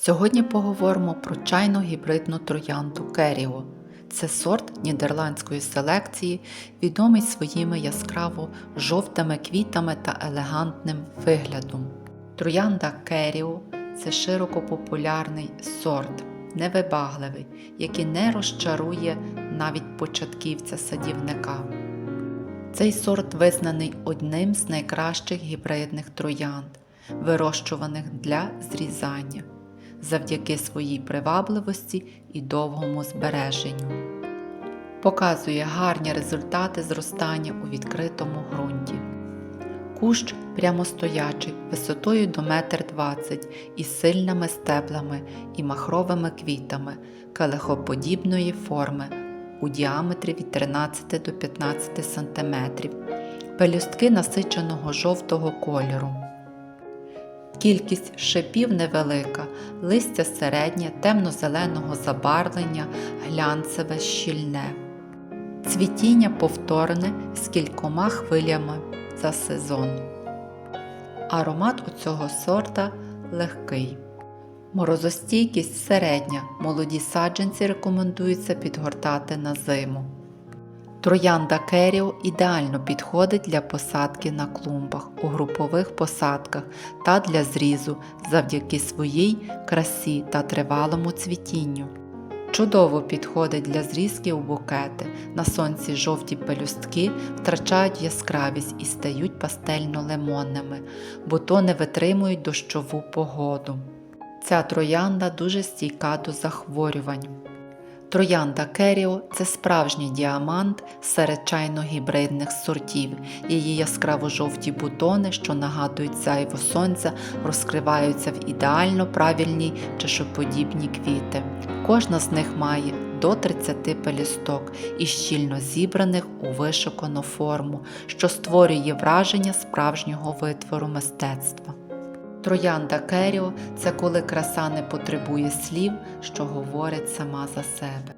Сьогодні поговоримо про чайну гібридну троянду Керіо. Це сорт нідерландської селекції, відомий своїми яскраво жовтими квітами та елегантним виглядом. Троянда Керіо це широко популярний сорт, невибагливий, який не розчарує навіть початківця садівника. Цей сорт визнаний одним з найкращих гібридних троянд, вирощуваних для зрізання, завдяки своїй привабливості і довгому збереженню. Показує гарні результати зростання у відкритому ґрунті. Кущ прямостоячий, висотою до 1,20 м із сильними стеблами і махровими квітами келехоподібної форми у діаметрі від 13 до 15 см, пелюстки насиченого жовтого кольору. Кількість шипів невелика, листя середнє, темно-зеленого забарвлення, глянцеве щільне. Цвітіння повторне з кількома хвилями за сезон. Аромат у цього сорта легкий. Морозостійкість середня. Молоді саджанці рекомендується підгортати на зиму. Троянда Керіо ідеально підходить для посадки на клумбах, у групових посадках та для зрізу завдяки своїй красі та тривалому цвітінню. Чудово підходить для зрізки у букети. На сонці жовті пелюстки втрачають яскравість і стають пастельно-лимонними, бутони витримують дощову погоду. Ця троянда дуже стійка до захворювань. Троянда Керіо це справжній діамант серед чайно-гібридних сортів. Її яскраво-жовті бутони, що нагадують зайво сонця, розкриваються в ідеально правильні чашоподібні квіти. Кожна з них має до 30 пелюсток і щільно зібраних у вишукану форму, що створює враження справжнього витвору мистецтва. Троянда Керіо це коли краса не потребує слів, що говорить сама за себе.